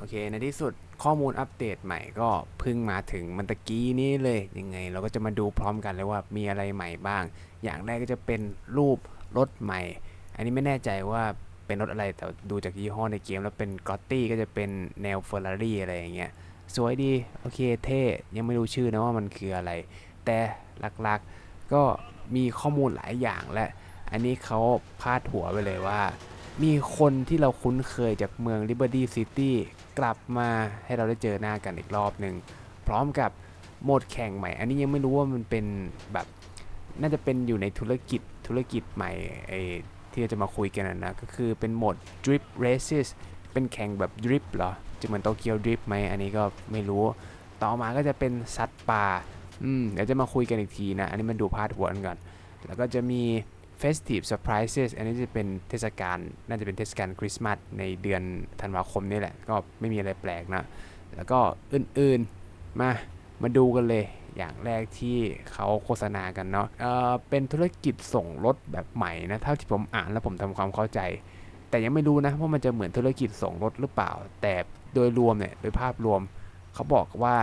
โอเค ในที่สุดข้อมูลอัปเดตใหม่ก็เพิ่งมาถึงมันตะกี้นี้เลยยังไง เราก็จะมาดูพร้อมกันเลยว่ามีอะไรใหม่บ้าง อย่างแรกก็จะเป็นรูปรถใหม่ อันนี้ไม่แน่ใจว่าเป็นรถอะไรแต่ดูจากยี่ห้อในเกมแล้วเป็นก o ตตี้ก็จะเป็นแนวเฟอร์รารี่อะไรอย่างเงี้ยสวยดีโอเคเท่ยังไม่รู้ชื่อนะว่ามันคืออะไร แต่หลักๆก็มีข้อมูลหลายอย่างและ อันนี้เขาพาดหัวไปเลยว่า มีคนที่เราคุ้นเคยจากเมือง Liberty City กลับมาให้เราได้เจอหน้ากันอีกรอบหนึ่งพร้อมกับโหมดแข่งใหม่ อันนี้ยังไม่รู้ว่ามันเป็นแบบน่าจะเป็นอยู่ในธุรกิจธุรกิจใหม่ไอ้ที่เราจะมาคุยกันนะนะก็คือเป็นโหมด Drip Races เป็นแข่งแบบ Drip เหรอจะเหมือนโตเกียว Drip ไหมอันนี้ก็ไม่รู้ ต่อมาก็จะเป็นสัตว์ป่าอืมเดี๋ยวจะมาคุยกันอีกทีนะ อันนี้มันดูพาดหัวกันก่อน แล้วก็จะมี Festive Surprises อันนี้จะเป็นเทศกาลน่าจะเป็นเทศกาลคริสต์มาสในเดือนธันวาคมนี่แหละ ก็ไม่มีอะไรแปลกนะ แล้วก็อื่นๆ มามาดูกันเลย อย่างแรกที่เขาโฆษณากันเนาะเออเป็นธุรกิจส่งรถแบบใหม่นะ เท่าที่ผมอ่านแล้วผมทำความเข้าใจ แต่ยังไม่รู้นะว่ามันจะเหมือนธุรกิจส่งรถหรือเปล่า แต่โดยรวมเนี่ยโดยภาพรวมเขาบอกว่า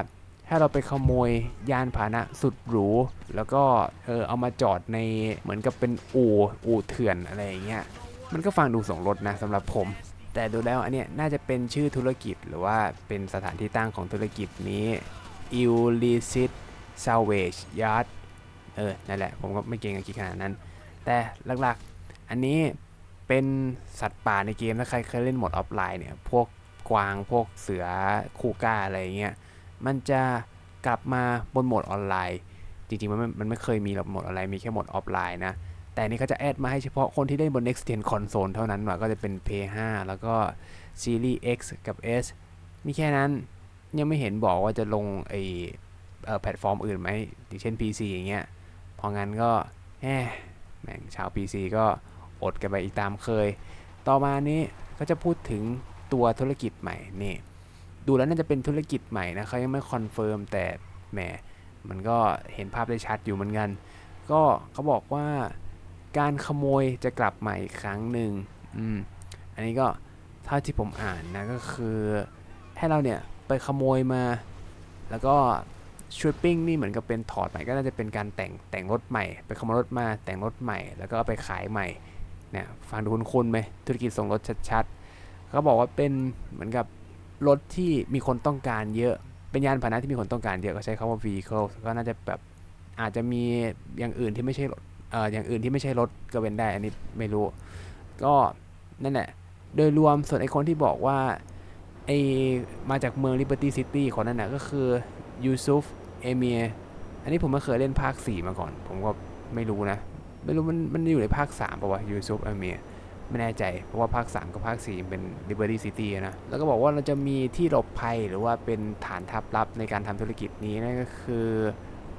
ถ้าเราไปขโมยยานพาหนะสุดหรู แล้วก็เออเอามาจอดในเหมือนกับเป็นอู่อู่เถื่อนอะไรอย่างเงี้ย มันก็ฟังดูสงรถนะสำหรับผม แต่ดูแล้วอันเนี้ยน่าจะเป็นชื่อธุรกิจหรือว่าเป็นสถานที่ตั้งของธุรกิจนี้ Illicit Salvage Yard เออ นั่นแหละ ผมก็ไม่เก่งกับคิดขนาดนั้น แต่หลักๆ อันนี้เป็นสัตว์ป่าในเกม ถ้าใครเคยเล่นหมดออฟไลน์เนี่ย พวกกวาง พวกเสือ คูก้า อะไรเงี้ย มันจะกลับมาบนโหมดออนไลน์ จริงๆ มันไม่มันไม่เคยมีหรอกโหมดออนไลน์มีแค่โหมดออฟไลน์นะ แต่นี่เขาจะแอดมาให้เฉพาะคนที่เล่นบน Next Gen Console เท่านั้นว่ะก็จะเป็น P5 แล้วก็ Series X กับ S มีแค่นั้นยังไม่เห็นบอกว่าจะลงไออแพลตฟอร์มอื่นไหมอย่างเช่น PC อย่างเงี้ยพองั้นก็แหมแม่งชาว PC ก็อดกันไปอีกตามเคย ต่อมานี้ก็จะพูดถึงตัวธุรกิจใหม่นี่ ดูแล้วน่าจะเป็นธุรกิจใหม่นะเขายังไม่คอนเฟิร์มแต่แหมมันก็เห็นภาพได้ชัดอยู่เหมือนกัน ก็เขาบอกว่าการขโมยจะกลับมาอีกครั้งหนึ่งอืมอันนี้ก็เท่าที่ผมอ่านนะก็คือให้เราเนี่ยไปขโมยมา แล้วก็ชูปิ้งนี่เหมือนกับเป็นถอดใหม่ก็น่าจะเป็นการแต่งแต่งรถใหม่ ไปขโมยรถมาแต่งรถใหม่ แล้วก็เอาไปขายใหม่เนี่ยฟังดูคุ้นๆไหมธุรกิจส่งรถชัดๆเขาบอกว่าเป็นเหมือนกับ รถที่มีคนต้องการเยอะ เป็นยานพาหนะที่มีคนต้องการเยอะก็ใช้คำว่า vehicle ก็น่าจะแบบอาจจะมีอย่างอื่นที่ไม่ใช่รถเอ่ออย่างอื่นที่ไม่ใช่รถก็เป็นได้อันนี้ไม่รู้ ก็นั่นแหละโดยรวมส่วนไอคนที่บอกว่าไอมาจากเมือง Liberty City คนนั้นนะก็คือยูซุฟเอเมียอันนี้ผมไม่เคยเล่นภาค 4 มาก่อน ผมก็ไม่รู้นะ ไม่รู้มันมันอยู่ในภาค3ป่าวะยูซุฟเอเมีย ไม่แน่ใจ เพราะว่าภาค 3 กับภาค 4 เป็น Liberty City อะนะ แล้วก็บอกว่าเราจะมีที่หลบภัยหรือว่าเป็นฐานทัพลับในการทำธุรกิจนี้นั่นก็คือ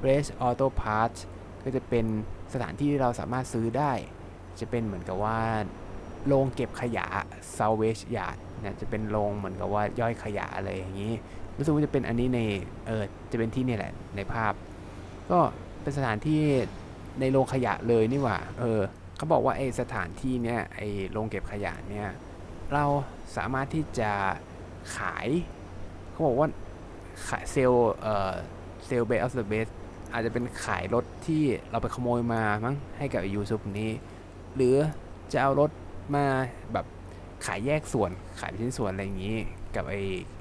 Race Auto Parts ก็จะเป็นสถานที่ที่เราสามารถซื้อได้ จะเป็นเหมือนกับว่าโรงเก็บขยะ Salvage Yard นี่ยจะเป็นโรงเหมือนกับว่าย่อยขยะอะไรอย่างนี้ รู้สึกว่าจะเป็นอันนี้ในเออจะเป็นที่นี่แหละในภาพ ก็เป็นสถานที่ในโรงขยะเลยนี่หว่า เออ เขาบอกว่าไอสถานที่เนี้ยไอโรงเก็บขยะเนี่ยเราสามารถที่จะขายเขาบอกว่าขายเซลเอ่อเซลล์เบสออฟเดอะเบสอาจจะเป็นขายรถที่เราไปขโมยมามั้งให้กับยูซุปนี้ หรือจะเอารถมาแบบขายแยกส่วนขายชิ้นส่วนอะไรอย่างนี้ กับไอ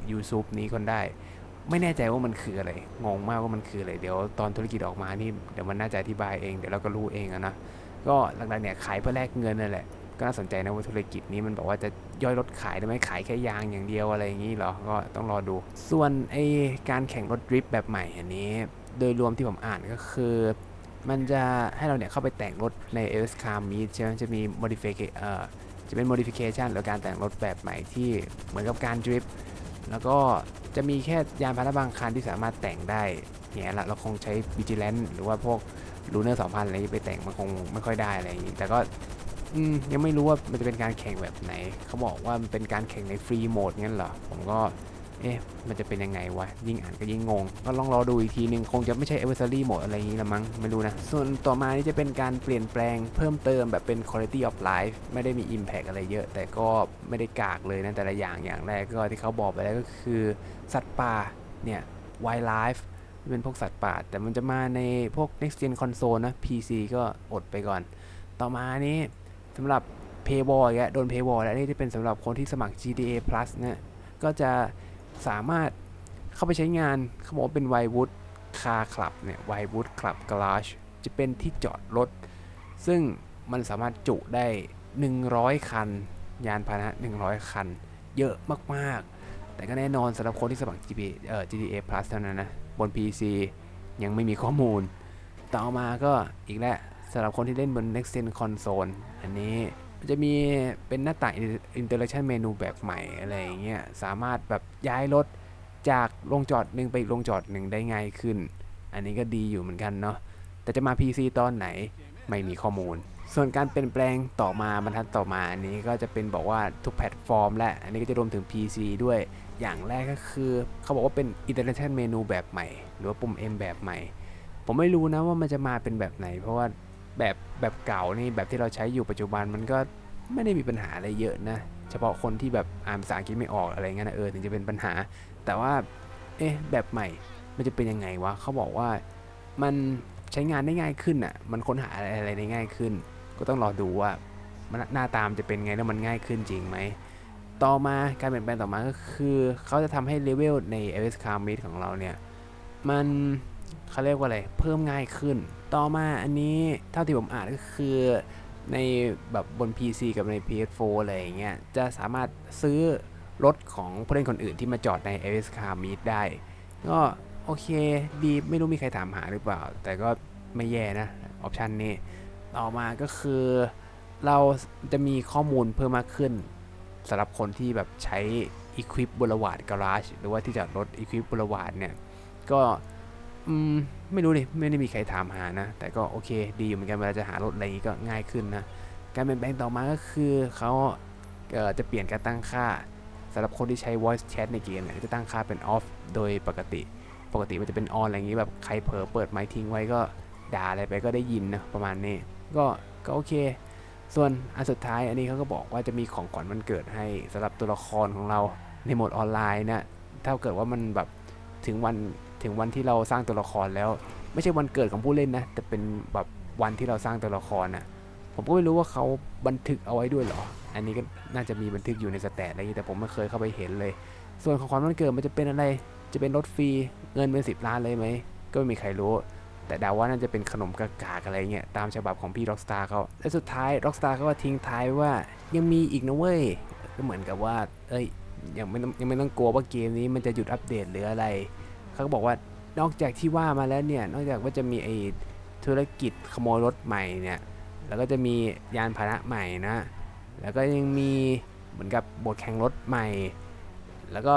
ยูซุปนี้คนได้ ไม่แน่ใจว่ามันคืออะไรงงมากว่ามันคืออะไรเดี๋ยวตอนธุรกิจออกมานี่เดี๋ยวมันน่าจะอธิบายเองเดี๋ยวเราก็รู้เองอะนะ ก็หลักๆเนี่ยขายเพื่อแลกเงินนั่นแหละก็น่าสนใจนะว่าธุรกิจนี้มันบอกว่าจะย่อยรถขายได้ไหมขายแค่ยางอย่างเดียวอะไรอย่างนี้เหรอ ก็ต้องรอดู ส่วนไอการแข่งรถดริฟต์แบบใหม่อันนี้ โดยรวมที่ผมอ่านก็คือ มันจะให้เราเนี่ยเข้าไปแต่งรถใน e s c a r Meet ใช่ไหมจะมี modification เอ่อจะเป็น modification หรือการแต่งรถแบบใหม่ที่เหมือนกับการดริฟต์แล้วก็จะมีแค่ยานพาหนะบางคันที่สามารถแต่งได้เนี่ยละเราคงใช้ Vigilance หรือว่าพวก ลูเนอร์สองพันอะไรไปแต่งมันคงไม่ค่อยได้อะไรอย่างนี้แต่ก็ยังไม่รู้ว่ามันจะเป็นการแข่งแบบไหน เขาบอกว่ามันเป็นการแข่งในฟรีโหมดงั้นเหรอ ผมก็ เอ๊ะ มันจะเป็นยังไงวะ ยิ่งอ่านก็ยิ่งงง ก็ลองรอดูอีกทีหนึ่งคงจะไม่ใช่ anniversary mode อะไรอย่างนี้ละมั้ง ไม่รู้นะ ส่วนต่อมานี่จะเป็นการเปลี่ยนแปลงเพิ่มเติมแบบเป็น quality of life ไม่ได้มี impact อะไรเยอะ แต่ก็ไม่ได้กากเลยนะ แต่ละอย่างอย่างแรกก็ที่เขาบอกไปแล้วก็คือ สัตว์ป่า เนี่ย wildlife เป็นพวกสัตว์ป่า แต่มันจะมาในพวก next gen console นะ PC ก็อดไปก่อน ต่อมานี้สำหรับ Paywall อีกแล้วโดน Paywall แล้วนี่จะเป็นสำหรับคนที่สมัคร GTA Plus เนี่ยก็จะสามารถเข้าไปใช้งานเขาบอกว่าเป็น Whitewood Car Club เนี่ย Whitewood Club Garage จะเป็นที่จอดรถ ซึ่งมันสามารถจุได้ 100 คัน ยานพาหนะ 100 คัน เยอะมาก ๆ แต่ก็แน่นอนสำหรับคนที่สมัคร GTA เอ่อ GTA Plus เท่านั้นนะ บน PC ยังไม่มีข้อมูล ต่อมาก็อีกแล้วสำหรับคนที่เล่นบน Next Gen Console อันนี้จะมีเป็นหน้าต่าง Interaction Menu แบบใหม่อะไรอย่างเงี้ยสามารถแบบย้ายรถจากโรงจอดหนึ่งไปโรงจอดหนึ่งได้ง่ายขึ้น อันนี้ก็ดีอยู่เหมือนกันเนาะแต่จะมา PC ตอนไหนไม่มีข้อมูล ส่วนการเปลี่ยนแปลงต่อมาบรรทัดต่อมาอันนี้ก็จะเป็นบอกว่าทุกแพลตฟอร์ม และอันนี้ก็จะรวมถึง PC ด้วย อย่างแรกก็คือ เขาบอกว่าเป็น Interaction Menu แบบใหม่ หรือว่าปุ่ม M แบบใหม่ ผมไม่รู้นะว่ามันจะมาเป็นแบบไหน เพราะว่าแบบแบบเก่านี่แบบที่เราใช้อยู่ปัจจุบันมันก็ไม่ได้มีปัญหาอะไรเยอะนะ เฉพาะคนที่แบบอ่านภาษาอังกฤษไม่ออกอะไรเงี้ยนะเออถึงจะเป็นปัญหา แต่ว่าเอ๊ะแบบใหม่มันจะเป็นยังไงวะเขาบอกว่ามันใช้งานได้ง่ายขึ้นอะ มันค้นหาอะไรอะไรได้ง่ายขึ้น ก็ต้องรอดูว่ามันหน้าตามจะเป็นไงแล้วมันง่ายขึ้นจริงไหม ต่อมาการเปลี่ยนแปลงต่อมาก็คือเขาจะทำให้เลเวลใน a v s c a r m e t ของเราเนี่ย มันเขาเรียกว่าอะไร เพิ่มง่ายขึ้น ต่อมาอันนี้เท่าที่ผมอ่านก็คือในแบบบน PC กับใน PS4 อะไรอย่างเงี้ยจะสามารถซื้อรถของผู้เล่นคนอื่นที่มาจอดใน a v s c a r m e t ได้ ก็โอเคดีไม่รู้มีใครถามหาหรือเปล่า แต่ก็ไม่แย่นะออปชันนี้ ต่อมาก็คือเราจะมีข้อมูลเพิ่มมากขึ้น สำหรับคนที่แบบใช้ Equip Boulevard Garage หรือว่าที่จอดรถ Equip Boulevard เนี่ย ก็ไม่รู้ดิไม่ได้มีใครถามหานะ แต่ก็โอเค ดีอยู่เหมือนกันเวลาจะหารถอะไรอย่างงี้ก็ง่ายขึ้นนะ การเปลี่ยนแปลงต่อมาก็คือเขาเจะเปลี่ยนการตั้งค่าสำหรับคนที่ใช้ voice chat ในเกมเนี่ยจะตั้งค่าเป็น off โดยปกติ ปกติมันจะเป็น on อะไรอย่างงี้แบบใครเผลอเปิดไมค์ทิ้งไว้ก็ด่าอะไรไปก็ได้ยินนะประมาณนี้ ก็ก็โอเค ส่วนอันสุดท้ายอันนี้เขาก็บอกว่าจะมีของขวัญวันเกิดให้สำหรับตัวละครของเราในโหมดออนไลน์นะถ้าเกิดว่ามันแบบถึงวันถึงวันที่เราสร้างตัวละครแล้ว ไม่ใช่วันเกิดของผู้เล่นนะแต่เป็นแบบวันที่เราสร้างตัวละครนะผมก็ไม่รู้ว่าเขาบันทึกเอาไว้ด้วยหรอ อันนี้ก็น่าจะมีบันทึกอยู่ในสแตทอะไรอย่างนี้แต่ผมไม่เคยเข้าไปเห็นเลย ส่วนของขวัญวันเกิดมันจะเป็นอะไร จะเป็นรถฟรี เงินเป็นสิบล้านเลยไหม ก็ไม่มีใครรู้ แต่ดาว่าน่าจะเป็นขนมกากากอะไรเงี้ยตามฉบับของพี่ Rockstar เขาและสุดท้าย Rockstar เขาก็ทิ้งท้ายว่ายังมีอีกนะเว้ยก็เหมือนกับว่า เอ้ยยังไม่ต้องยังไม่ต้องกลัวว่าเกมนี้มันจะหยุดอัปเดตหรืออะไรเขาก็บอกว่านอกจากที่ว่ามาแล้วเนี่ยนอกจากว่าจะมีไอ้ธุรกิจขโมยรถใหม่เนี่ยแล้วก็จะมียานพาหนะใหม่นะ แล้วก็ยังมีเหมือนกับบทแข่งรถใหม่ แล้วก็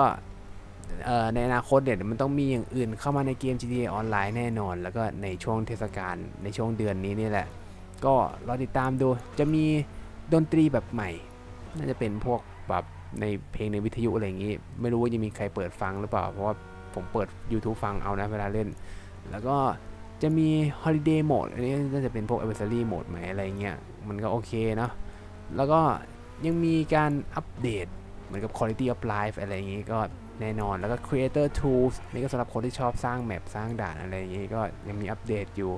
ในอนาคตเนี่ยเดี๋ยวมันต้องมีอย่างอื่นเข้ามาในเกม GTA ออนไลน์แน่นอน แล้วก็ในช่วงเทศกาลในช่วงเดือนนี้นี่แหละ ก็รอติดตามดูจะมีดนตรีแบบใหม่ น่าจะเป็นพวกแบบในเพลงในวิทยุอะไรอย่างนี้ ไม่รู้ว่าจะมีใครเปิดฟังหรือเปล่า เพราะว่าผมเปิด YouTube ฟังเอานะเวลาเล่น แล้วก็จะมี Holiday Mode อันนี้น่าจะเป็นพวก Anniversary Mode ใหม่อะไรเงี้ย มันก็โอเคเนาะ แล้วก็ยังมีการอัปเดต เหมือนกับ Quality of Life อะไรอย่างงี้ก็ แน่นอน แล้วก็ Creator Tools นี่ก็สำหรับคนที่ชอบสร้างแมปสร้างด่านอะไรอย่างงี้ก็ยังมีอัปเดตอยู่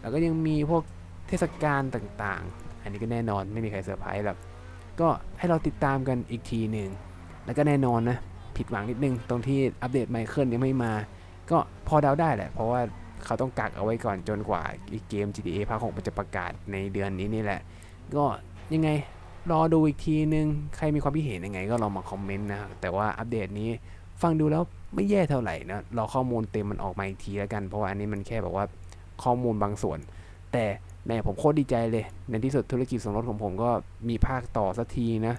แล้วก็ยังมีพวกเทศกาลต่างๆ อันนี้ก็แน่นอนไม่มีใครเซอร์ไพรส์หรอกก็ให้เราติดตามกันอีกทีหนึ่ง แล้วก็แน่นอนนะ ผิดหวังนิดนึง ตรงที่อัปเดตไมเคิลยังไม่มา ก็พอเดาได้แหละ เพราะว่าเขาต้องกักเอาไว้ก่อนจนกว่าอีกเกม GTA ภาค6มันจะประกาศในเดือนนี้นี่แหละ ก็ยังไง รอดูอีกทีนึง ใครมีความคิดเห็นยังไง ก็ลองมาคอมเมนต์นะแต่ว่าอัปเดตนี้ฟังดูแล้วไม่แย่เท่าไหร่นะรอข้อมูลเต็มมันออกมาอีกทีแล้วกัน เพราะว่าอันนี้มันแค่แบบว่าข้อมูลบางส่วน แต่แม่ผมโคตรดีใจเลย ในที่สุดธุรกิจสมรสของผมก็มีภาคต่อสักทีนะ